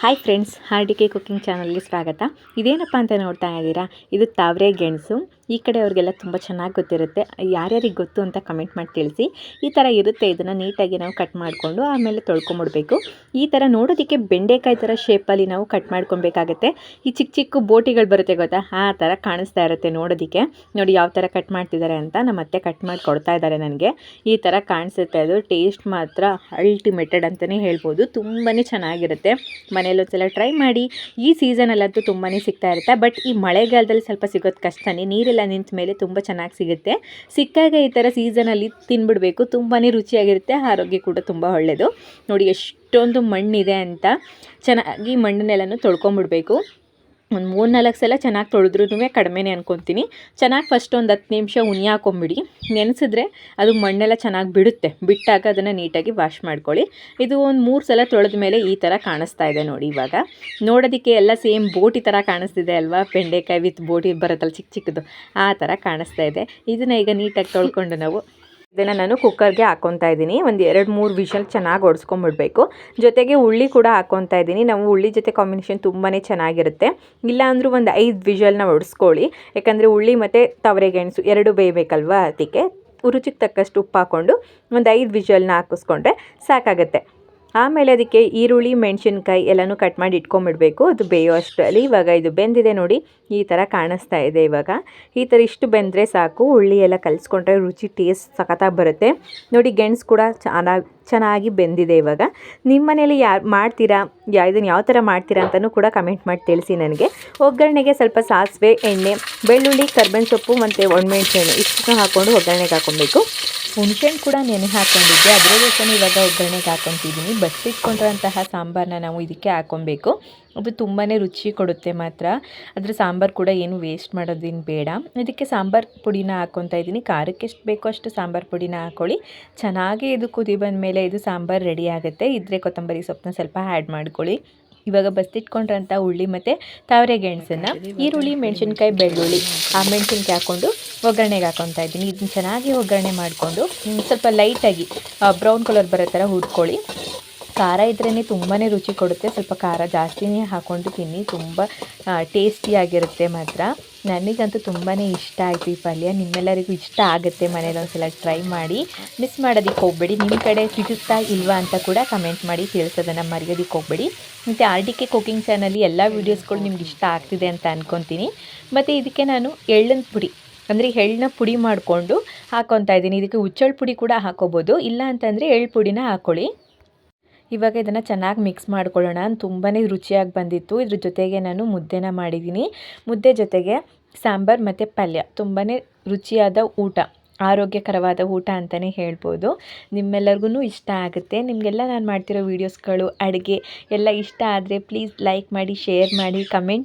Hi friends ಹಾರ್ಡಿಕೆ cooking ಚಾನಲ್ಗೆ ಸ್ವಾಗತ. ಇದೇನಪ್ಪ ಅಂತ ನೋಡ್ತಾ ಇದ್ದೀರಾ? ಇದು ತಾವರೆ ಗೆಣಸು. ಈ ಕಡೆ ಅವ್ರಿಗೆಲ್ಲ ತುಂಬ ಚೆನ್ನಾಗಿ ಗೊತ್ತಿರುತ್ತೆ. ಯಾರ್ಯಾರಿಗೆ ಗೊತ್ತು ಅಂತ ಕಮೆಂಟ್ ಮಾಡಿ ತಿಳಿಸಿ. ಈ ಥರ ಇರುತ್ತೆ ಇದನ್ನು ನೀಟಾಗಿ ನಾವು ಕಟ್ ಮಾಡಿಕೊಂಡು ಆಮೇಲೆ ತೊಳ್ಕೊಂಬಿಡ್ಬೇಕು. ಈ ಥರ ನೋಡೋದಕ್ಕೆ ಬೆಂಡೆಕಾಯಿ ಥರ ಶೇಪಲ್ಲಿ ನಾವು ಕಟ್ ಮಾಡ್ಕೊಬೇಕಾಗತ್ತೆ. ಈ ಚಿಕ್ಕ ಚಿಕ್ಕ ಬೋಟಿಗಳು ಬರುತ್ತೆ ಗೊತ್ತಾ? ಆ ಥರ ಕಾಣಿಸ್ತಾ ಇರುತ್ತೆ ನೋಡೋದಕ್ಕೆ. ನೋಡಿ ಯಾವ ಥರ ಕಟ್ ಮಾಡ್ತಿದ್ದಾರೆ ಅಂತ ನಮ್ಮ ಅತ್ತೆ ಕಟ್ ಮಾಡಿ ಕೊಡ್ತಾ ಇದ್ದಾರೆ ನನಗೆ. ಈ ಥರ ಕಾಣಿಸುತ್ತೆ ಅದು. ಟೇಸ್ಟ್ ಮಾತ್ರ ಅಲ್ಟಿಮೇಟೆಡ್ ಅಂತಲೇ ಹೇಳ್ಬೋದು. ತುಂಬಾ ಚೆನ್ನಾಗಿರುತ್ತೆ. ಮನೇಲಿ ಒಂದ್ಸಲ ಟ್ರೈ ಮಾಡಿ. ಈ ಸೀಸನಲ್ಲಂತೂ ತುಂಬಾ ಸಿಗ್ತಾ ಇರುತ್ತೆ. ಬಟ್ ಈ ಮಳೆಗಾಲದಲ್ಲಿ ಸ್ವಲ್ಪ ಸಿಗೋದು ಕಷ್ಟನೇ ನೀರೆಲ್ಲ ನಿಂತ ಮೇಲೆ, ತುಂಬ ಚೆನ್ನಾಗಿ ಸಿಗುತ್ತೆ. ಸಿಕ್ಕಾಗ ಈ ಥರ ಸೀಸನಲ್ಲಿ ತಿನ್ಬಿಡಬೇಕು ತುಂಬಾ ರುಚಿಯಾಗಿರುತ್ತೆ, ಆರೋಗ್ಯ ಕೂಡ ತುಂಬ ಒಳ್ಳೆಯದು ನೋಡಿ, ಎಷ್ಟೊಂದು ಮಣ್ಣಿದೆ ಅಂತ ಚೆನ್ನಾಗಿ ಮಣ್ಣನ್ನೆಲ್ಲನೂ ತೊಳ್ಕೊಂಬಿಡ್ಬೇಕು. ಒಂದು ಮೂರು ನಾಲ್ಕು ಸಲ ಚೆನ್ನಾಗಿ ತೊಳೆದ್ರೂ ಕಡಿಮೆನೇ ಅನ್ಕೊತೀನಿ. ಚೆನ್ನಾಗಿ ಫಸ್ಟ್ ಒಂದು ಹತ್ತು ನಿಮಿಷ ಉನಿ ಹಾಕೊಂಬಿಡಿ. ನೆನೆಸಿದ್ರೆ ಅದು ಮಣ್ಣೆಲ್ಲ ಚೆನ್ನಾಗಿ ಬಿಡುತ್ತೆ. ಬಿಟ್ಟಾಗ ಅದನ್ನು ನೀಟಾಗಿ ವಾಶ್ ಮಾಡ್ಕೊಳ್ಳಿ. ಇದು ಒಂದು ಮೂರು ಸಲ ತೊಳೆದ ಮೇಲೆ ಈ ಥರ ಕಾಣಿಸ್ತಾ ಇದೆ ನೋಡಿ ಇವಾಗ. ನೋಡೋದಕ್ಕೆ ಎಲ್ಲ ಸೇಮ್ ಬೋಟಿ ಥರ ಕಾಣಿಸ್ತಿದೆ ಅಲ್ವಾ? ಬೆಂಡೆಕಾಯಿ ವಿತ್ ಬೋಟಿ ಬರುತ್ತಲ್ಲ ಚಿಕ್ಕ ಚಿಕ್ಕದು. ಆ ಥರ ಕಾಣಿಸ್ತಾ ಇದೆ. ಇದನ್ನು ಈಗ ನೀಟಾಗಿ ತೊಳ್ಕೊಂಡು ನಾವು ಇದನ್ನು ನಾನು ಕುಕ್ಕರ್ಗೆ ಹಾಕ್ಕೊತಾ ಇದ್ದೀನಿ. ಒಂದು ಎರಡು ಮೂರು ವಿಷಲ್ ಚೆನ್ನಾಗಿ ಒಡಿಸ್ಕೊಂಬಿಡ್ಬೇಕು. ಜೊತೆಗೆ ಹುಳ್ಳಿ ಕೂಡ ಹಾಕ್ಕೊತಾ ಇದ್ದೀನಿ. ನಾವು ಹುಳ್ಳಿ ಜೊತೆ ಕಾಂಬಿನೇಷನ್ ತುಂಬಾ ಚೆನ್ನಾಗಿರುತ್ತೆ. ಇಲ್ಲಾಂದರೂ ಒಂದು ಐದು ವಿಷಲ್ನ ಒಡಿಸ್ಕೊಳ್ಳಿ. ಯಾಕಂದರೆ ಹುಳ್ಳಿ ಮತ್ತು ತವರೆಗೆಣಸು ಎರಡು ಬೇಯಬೇಕಲ್ವಾ ಅದಕ್ಕೆ. ರುಚಿಗೆ ತಕ್ಕಷ್ಟು ಉಪ್ಪು ಹಾಕ್ಕೊಂಡು ಒಂದು ಐದು ವಿಷಲ್ನ ಹಾಕಿಸ್ಕೊಂಡ್ರೆ ಸಾಕಾಗುತ್ತೆ. ಆಮೇಲೆ ಅದಕ್ಕೆ ಈರುಳ್ಳಿ, ಮೆಣಸಿನ್ಕಾಯಿ ಎಲ್ಲನೂ ಕಟ್ ಮಾಡಿ ಇಟ್ಕೊಂಬಿಡಬೇಕು. ಅದು ಬೇಯೋ ಅಷ್ಟರಲ್ಲಿ. ಇವಾಗ ಇದು ಬೆಂದಿದೆ ನೋಡಿ. ಈ ಥರ ಕಾಣಿಸ್ತಾ ಇದೆ ಇವಾಗ. ಈ ಥರ ಇಷ್ಟು ಬೆಂದರೆ ಸಾಕು. ಉಳ್ಳಿ ಎಲ್ಲ ಕಲಿಸ್ಕೊಂಡ್ರೆ ರುಚಿ ಟೇಸ್ಟ್ ಸಖತ್ತಾಗಿ ಬರುತ್ತೆ. ನೋಡಿ ಗೆಣಸು ಕೂಡ ಚೆನ್ನಾಗಿ ಚೆನ್ನಾಗಿ ಬೆಂದಿದೆ ಇವಾಗ. ನಿಮ್ಮ ಮನೇಲಿ ಯಾರು ಮಾಡ್ತೀರಾ? ಯಾ ಇದನ್ನು ಯಾವ ಥರ ಮಾಡ್ತೀರಾ ಅಂತಲೂ ಕೂಡ ಕಮೆಂಟ್ ಮಾಡಿ ತಿಳಿಸಿ ನನಗೆ. ಒಗ್ಗರಣೆಗೆ ಸ್ವಲ್ಪ ಸಾಸಿವೆ, ಎಣ್ಣೆ, ಬೆಳ್ಳುಳ್ಳಿ, ಕರ್ಬೇವಿನ ಸೊಪ್ಪು ಮತ್ತು ಒಣಮೆಣಸಿನ ಇಷ್ಟು ಹಾಕ್ಕೊಂಡು ಒಗ್ಗರಣೆಗೆ ಹಾಕ್ಕೊಬೇಕು. ಹುಣ್ಸೆಹಣ್ಣು ಕೂಡ ನೆನೆ ಹಾಕೊಂಡಿದ್ದೆ ಅದರ ಜೊತೆ ಇವಾಗ ಒಗ್ಗರಣೆಗೆ ಹಾಕೊತಿದ್ದೀನಿ. ಬಸಿಟ್ಕೊಂಡಿರೋಂತಹ ಸಾಂಬಾರನ್ನ ನಾವು ಇದಕ್ಕೆ ಹಾಕೊಬೇಕು ಅದು ತುಂಬಾ ರುಚಿ ಕೊಡುತ್ತೆ ಮಾತ್ರ. ಅದ್ರ ಸಾಂಬಾರು ಕೂಡ ಏನು ವೇಸ್ಟ್ ಮಾಡೋದೇನು ಬೇಡ. ಇದಕ್ಕೆ ಸಾಂಬಾರು ಪುಡಿನ ಹಾಕ್ಕೊತಾ ಇದ್ದೀನಿ. ಖಾರಕ್ಕೆ ಎಷ್ಟು ಬೇಕೋ ಅಷ್ಟು ಸಾಂಬಾರು ಪುಡಿನ ಹಾಕ್ಕೊಳ್ಳಿ ಚೆನ್ನಾಗಿ ಇದು ಕುದಿ ಬಂದ ಮೇಲೆ ಇದು ಸಾಂಬಾರು ರೆಡಿ ಆಗುತ್ತೆ. ಇದ್ರೆ ಕೊತ್ತಂಬರಿ ಸೊಪ್ಪನ್ನ ಸ್ವಲ್ಪ ಆ್ಯಡ್ ಮಾಡ್ಕೊಳ್ಳಿ. ಇವಾಗ ಬಸ್ತಿಟ್ಕೊಂಡ್ರಂಥ ಹುಳ್ಳಿ ಮತ್ತು ತಾವರೆ ಗೆಣಸನ್ನು ಈರುಳ್ಳಿ, ಮೆಣಸಿನ್ಕಾಯಿ, ಬೆಳ್ಳುಳ್ಳಿ, ಆ ಮೆಣಸಿನ್ಕಾಯಿ ಹಾಕ್ಕೊಂಡು ಒಗ್ಗರಣೆಗೆ ಹಾಕೊತಾ ಇದ್ದೀನಿ. ಇದನ್ನ ಚೆನ್ನಾಗಿ ಒಗ್ಗರಣೆ ಮಾಡಿಕೊಂಡು ಸ್ವಲ್ಪ ಲೈಟಾಗಿ ಬ್ರೌನ್ ಕಲರ್ ಬರೋ ಥರ ಹುಡ್ಕೊಳ್ಳಿ ಖಾರ ಇದ್ರೇ ತುಂಬಾ ರುಚಿ ಕೊಡುತ್ತೆ. ಸ್ವಲ್ಪ ಖಾರ ಜಾಸ್ತಿನೇ ಹಾಕ್ಕೊಂಡು ತಿನ್ನಿ. ತುಂಬ ಟೇಸ್ಟಿಯಾಗಿರುತ್ತೆ ಮಾತ್ರ. ನನಗಂತೂ ತುಂಬಾ ಇಷ್ಟ ಆಯಿತು ಈ ಪಲ್ಯ. ನಿಮ್ಮೆಲ್ಲರಿಗೂ ಇಷ್ಟ ಆಗುತ್ತೆ ಮನೇಲಿ ಒಂದ್ಸಲ ಟ್ರೈ ಮಾಡಿ. ಮಿಸ್ ಮಾಡೋದಕ್ಕೆ ಹೋಗಬೇಡಿ. ನಿಮ್ಮ ಕಡೆ ಸಿಗುತ್ತಾ ಇಲ್ವಾ ಅಂತ ಕೂಡ ಕಮೆಂಟ್ ಮಾಡಿ ತಿಳಿಸೋದನ್ನು ಮರೆಯೋದಕ್ಕೆ ಹೋಗಬೇಡಿ. ಮತ್ತು ಆರ್ ಡಿ ಕೆ ಕುಕಿಂಗ್ ಚಾನಲ್ಲಿ ಎಲ್ಲ ವೀಡಿಯೋಸ್ಗಳು ನಿಮ್ಗೆ ಇಷ್ಟ ಆಗ್ತಿದೆ ಅಂತ ಅಂದ್ಕೊತೀನಿ ಮತ್ತು ಇದಕ್ಕೆ ನಾನು ಎಳ್ಳನ ಪುಡಿ, ಅಂದರೆ ಎಳ್ಳನ್ನ ಪುಡಿ ಮಾಡಿಕೊಂಡು ಹಾಕೊತಾ ಇದ್ದೀನಿ. ಇದಕ್ಕೆ ಹುಚ್ಚಳು ಪುಡಿ ಕೂಡ ಹಾಕೋಬೋದು. ಇಲ್ಲ ಅಂತಂದರೆ ಎಳ್ಳು ಪುಡಿನ ಹಾಕ್ಕೊಳ್ಳಿ ಇವಾಗ ಇದನ್ನು ಚೆನ್ನಾಗಿ ಮಿಕ್ಸ್ ಮಾಡ್ಕೊಳ್ಳೋಣ ತುಂಬಾ ರುಚಿಯಾಗಿ ಬಂದಿತ್ತು. ಇದ್ರ ಜೊತೆಗೆ ನಾನು ಮುದ್ದೆನ ಮಾಡಿದ್ದೀನಿ. ಮುದ್ದೆ ಜೊತೆಗೆ ಸಾಂಬಾರು ಮತ್ತು ಪಲ್ಯ. ತುಂಬಾ ರುಚಿಯಾದ ಊಟ, ಆರೋಗ್ಯಕರವಾದ ಊಟ ಅಂತಲೇ ಹೇಳ್ಬೋದು. ನಿಮ್ಮೆಲ್ಲರಿಗೂ ಇಷ್ಟ ಆಗುತ್ತೆ. ನಿಮಗೆಲ್ಲ ನಾನು ಮಾಡ್ತಿರೋ ವೀಡಿಯೋಸ್ಗಳು ಅಡುಗೆ ಎಲ್ಲ ಇಷ್ಟ ಆದರೆ ಪ್ಲೀಸ್ ಲೈಕ್ ಮಾಡಿ ಶೇರ್ ಮಾಡಿ ಕಮೆಂಟ್